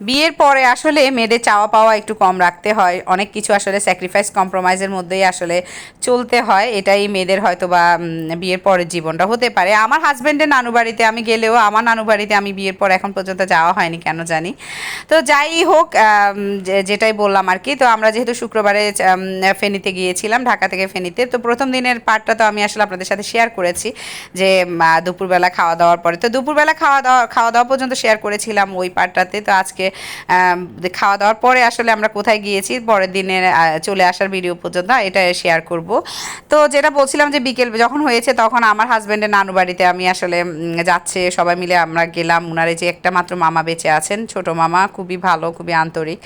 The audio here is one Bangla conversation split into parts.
বিয়ের পরে আসলে মেয়েদের চাওয়া পাওয়া একটু কম রাখতে হয়। অনেক কিছু আসলে স্যাক্রিফাইস কম্প্রোমাইজের মধ্যেই আসলে চলতে হয়। এটাই মেয়েদের হয়তো বা বিয়ের পরের জীবনটা হতে পারে। আমার হাজব্যান্ডের নানু বাড়িতে আমি গেলেও, আমার নানু বাড়িতে আমি বিয়ের পর এখন পর্যন্ত যাওয়া হয়নি, কেন জানি। তো যাই হোক যেটাই বললাম আর কি, তো আমরা যেহেতু শুক্রবারে ফেনীতে গিয়েছিলাম, ঢাকা থেকে ফেনীতে, তো প্রথম দিনের পার্টটা তো আমি আসলে আপনাদের সাথে শেয়ার করেছি যে দুপুরবেলা খাওয়া দাওয়ার পরে। তো দুপুরবেলা খাওয়া দাওয়া খাওয়া দাওয়া পর্যন্ত শেয়ার করেছিলাম ওই পার্টটাতে। তো আজকে আম, খাওয়া দাওয়ার পরে আসলে আমরা কোথায় গিয়েছি পরের দিনের চলে আসার ভিডিও পর্যন্ত এটা শেয়ার করব। তো যেটা বলছিলাম যে বিকেল যখন হয়েছে তখন আমার হাজব্যান্ডের নানু বাড়িতে আমি আসলে যাচ্ছে সবাই মিলে আমরা গেলাম। উনারে যে একটা মাত্র মামা বেঁচে আছেন ছোট মামা খুবই ভালো খুবই আন্তরিক।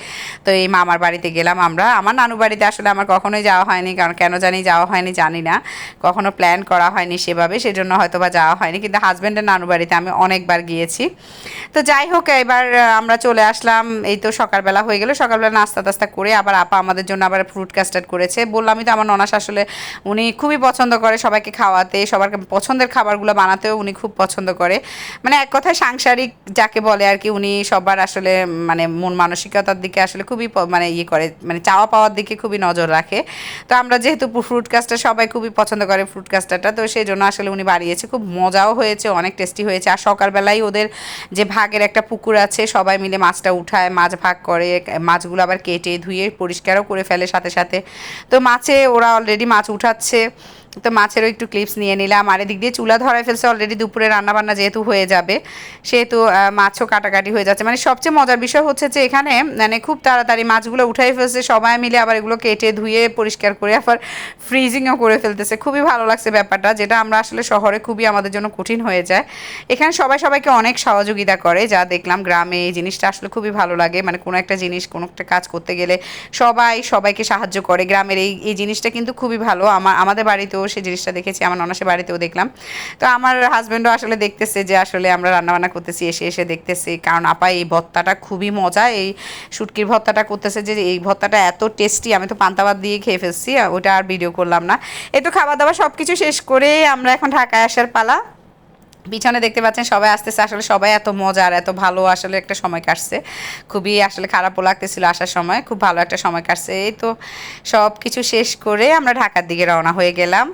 তো এই মামার বাড়িতে গেলাম আমরা। আমার নানু বাড়িতে আসলে আমার কখনোই যাওয়া হয়নি কারণ কেন জানি যাওয়া হয়নি জানি না। কখনো প্ল্যান করা হয়নি সেভাবে সেজন্য হয়তো বা যাওয়া হয়নি। কিন্তু হাজব্যান্ডের নানু বাড়িতে আমি অনেকবার গিয়েছি। তো যাই হোক এবার আমরা চলে আসলাম, এই তো সকালবেলা হয়ে গেল। সকালবেলা নাস্তা টাস্তা করে আবার আপা আমাদের জন্য আবার ফ্রুট কাস্টার্ড করেছে। বললামই তো আমার ননাস আসলে, উনি খুবই পছন্দ করে সবাইকে খাওয়াতে, সবার পছন্দের খাবারগুলো বানাতেও উনি খুব পছন্দ করে। মানে এক কথায় সাংসারিক যাকে বলে আর কি, উনি সবার আসলে মানে মন মানসিকতার দিকে আসলে খুবই মানে ইয়ে করে মানে চাওয়া পাওয়ার দিকে খুবই নজর রাখে। তো আমরা যেহেতু ফ্রুট কাস্টার সবাই খুবই পছন্দ করে ফ্রুট কাস্টারটা তো সেই জন্য আসলে উনি বাড়িয়েছে। খুব মজাও হয়েছে, অনেক টেস্টি হয়েছে। আর সকালবেলায় ওদের যে ভাগের একটা পুকুর আছে, সবাই মিলে মাছটা উঠায়, মাছ ভাগ করে, মাছগুলো আবার কেটে ধুয়ে পরিষ্কারও করে ফেলে সাথে সাথে। তো মাছে ওরা অলরেডি মাছ উঠাচ্ছে। তো মাছেরও একটু ক্লিপস নিয়ে নিলাম। আর এদিক দিয়ে চুলা ধরায় ফেলছে অলরেডি দুপুরে রান্নাবান্না যেহেতু হয়ে যাবে, সেহেতু মাছও কাটাকাটি হয়ে যাচ্ছে। মানে সবচেয়ে মজার বিষয় হচ্ছে যে এখানে মানে খুব তাড়াতাড়ি মাছগুলো উঠাই ফেলছে। সবাই মিলে আবার এগুলো কেটে ধুয়ে পরিষ্কার করে আবার ফ্রিজিংও করে ফেলতেছে। খুবই ভালো লাগছে ব্যাপারটা, যেটা আমরা আসলে শহরে খুবই আমাদের জন্য কঠিন হয়ে যায়। এখানে সবাই সবাইকে অনেক সহযোগিতা করে, যা দেখলাম গ্রামে এই জিনিসটা আসলে খুবই ভালো লাগে। মানে কোনো একটা জিনিস, কোনো একটা কাজ করতে গেলে সবাই সবাইকে সাহায্য করে। গ্রামের এই এই জিনিসটা কিন্তু খুবই ভালো। আমার আমাদের বাড়িতেও সেই জিনিসটা দেখেছি, আমার ননাসের বাড়িতেও দেখলাম। তো আমার হাজব্যান্ডও আসলে দেখতেছে যে আসলে আমরা রান্নাবান্না করতেছি, এসে এসে দেখতেছি। কারণ আপা এই ভত্তাটা খুবই মজা, এই শুটকির ভত্তাটা করতেছে যে, এই ভত্তাটা এত টেস্টি আমি তো পান্তাবাদ দিয়ে খেয়ে ফেলছি, ওটা আর ভিডিও করলাম না। এই তো খাওয়া দাওয়া সব কিছু শেষ করে আমরা এখন ঢাকায় আসার পালা। পিছনে দেখতে পাচ্ছেন সবাই আসতেছে। আসলে সবাই এত মজার, এত ভালো আসলে একটা সময় কাটছে। খুবই আসলে খারাপও লাগতেছিল আসার সময়। খুব ভালো একটা সময় কাটছে। এই তো সব কিছু শেষ করে আমরা ঢাকার দিকে রওনা হয়ে গেলাম।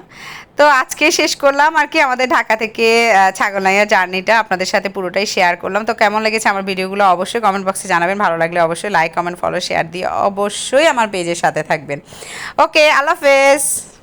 তো আজকে শেষ করলাম আর কি আমাদের ঢাকা থেকে ছাগলনাইয়া জার্নিটা আপনাদের সাথে পুরোটাই শেয়ার করলাম। তো কেমন লেগেছে আমার ভিডিওগুলো অবশ্যই কমেন্ট বক্সে জানাবেন। ভালো লাগলে অবশ্যই লাইক কমেন্ট ফলো শেয়ার দিয়ে অবশ্যই আমার পেজের সাথে থাকবেন। ওকে আল্লাহ হাফেজ।